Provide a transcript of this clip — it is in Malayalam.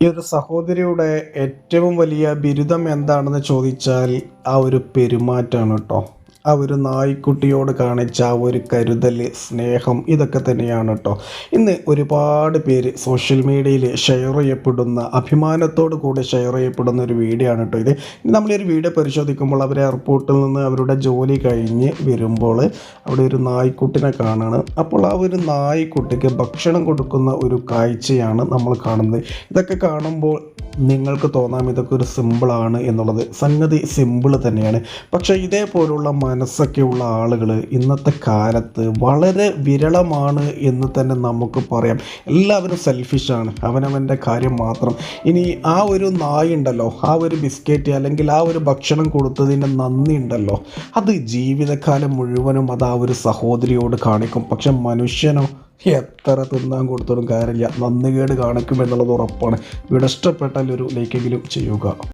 ഈ ഒരു സഹോദരിയുടെ ഏറ്റവും വലിയ ബിരുദം എന്താണെന്ന് ചോദിച്ചാൽ ആ ഒരു പെരുമാറ്റമാണ് കേട്ടോ ഒരു നായ്ക്കുട്ടിയോട് കാണിച്ച ഒരു കരുതൽ സ്നേഹം ഇതൊക്കെ തന്നെയാണ് കേട്ടോ ഇന്ന് ഒരുപാട് പേര് സോഷ്യൽ മീഡിയയിൽ ഷെയർ ചെയ്യപ്പെടുന്ന അഭിമാനത്തോട് കൂടി ഷെയർ ചെയ്യപ്പെടുന്ന ഒരു വീഡിയോ ആണ് കേട്ടോ ഇത്. ഒരു വീഡിയോ പരിശോധിക്കുമ്പോൾ അവർ എയർപോർട്ടിൽ നിന്ന് അവരുടെ ജോലി കഴിഞ്ഞ് വരുമ്പോൾ അവിടെ ഒരു നായ്ക്കുട്ടിനെ കാണുകയാണ് അപ്പോൾ ആ ഒരു നായ്ക്കുട്ടിക്ക് ഭക്ഷണം കൊടുക്കുന്ന ഒരു കാഴ്ചയാണ് നമ്മൾ കാണുന്നത്. ഇതൊക്കെ കാണുമ്പോൾ നിങ്ങൾക്ക് തോന്നാം ഇതൊക്കെ ഒരു സിമ്പിളാണ് എന്നുള്ളത്. സംഗതി സിമ്പിൾ തന്നെയാണ്. പക്ഷേ ഇതേപോലുള്ള മനസ്സൊക്കെയുള്ള ആളുകൾ ഇന്നത്തെ കാലത്ത് വളരെ വിരളമാണ് എന്ന് തന്നെ നമുക്ക് പറയാം. എല്ലാവരും സെൽഫിഷാണ് അവനവന്റെ കാര്യം മാത്രം. ഇനി ആ ഒരു നായ ഉണ്ടല്ലോ ആ ഒരു ബിസ്ക്കറ്റ് അല്ലെങ്കിൽ ആ ഒരു ഭക്ഷണം കൊടുത്തതിന്റെ നന്ദി ഉണ്ടല്ലോ. അത് ജീവിതകാലം മുഴുവനും അത് ആ ഒരു സഹോദരിയോട് കാണിക്കും. പക്ഷെ മനുഷ്യനോ എത്ര തിന്നാൻ കൊടുത്തോളും കാര്യമില്ല. നന്ദികേട് കാണിക്കും എന്നുള്ളത് ഉറപ്പാണ്. ഇവിടെ ഇഷ്ടപ്പെട്ടാൽ ഒരു ലൈക്കെങ്കിലും ചെയ്യുക.